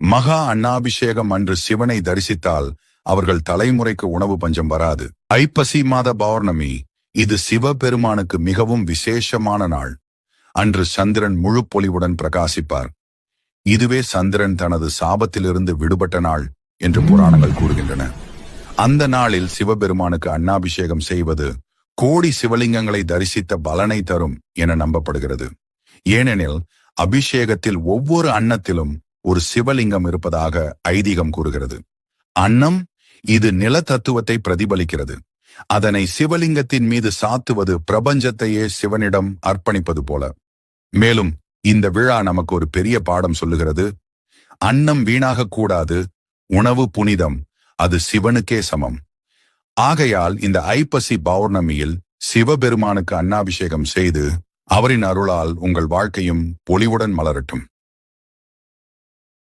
மகா அண்ணாபிஷேகம் அன்று சிவனை தரிசித்தால் அவர்கள் தலைமுறைக்கு உணவு பஞ்சம் வராது. ஐப்பசி மாத பௌர்ணமி இது சிவபெருமானுக்கு மிகவும் விசேஷமான நாள். அன்று சந்திரன் முழு பொலிவுடன் பிரகாசிப்பார். இதுவே சந்திரன் தனது சாபத்திலிருந்து விடுபட்ட நாள் என்று புராணங்கள் கூறுகின்றன. அந்த நாளில் சிவபெருமானுக்கு அன்னாபிஷேகம் செய்வது கோடி சிவலிங்கங்களை தரிசித்த பலனை தரும் என நம்பப்படுகிறது. ஏனெனில் அபிஷேகத்தில் ஒவ்வொரு அன்னத்திலும் ஒரு சிவலிங்கம் இருப்பதாக ஐதீகம் கூறுகிறது. அன்னம் இது நில தத்துவத்தை பிரதிபலிக்கிறது. அதனை சிவலிங்கத்தின் மீது சாத்துவது பிரபஞ்சத்தையே சிவனிடம் அர்ப்பணிப்பது போல. மேலும் இந்த விழா நமக்கு ஒரு பெரிய பாடம் சொல்லுகிறது. அன்னம் வீணாக கூடாது உணவு புனிதம் அது சிவனுக்கே சமம். ஆகையால் இந்த ஐப்பசி பௌர்ணமியில் சிவபெருமானுக்கு அன்னாபிஷேகம் செய்து அவரின் அருளால் உங்கள் வாழ்க்கையும் பொலிவுடன் மலரட்டும்.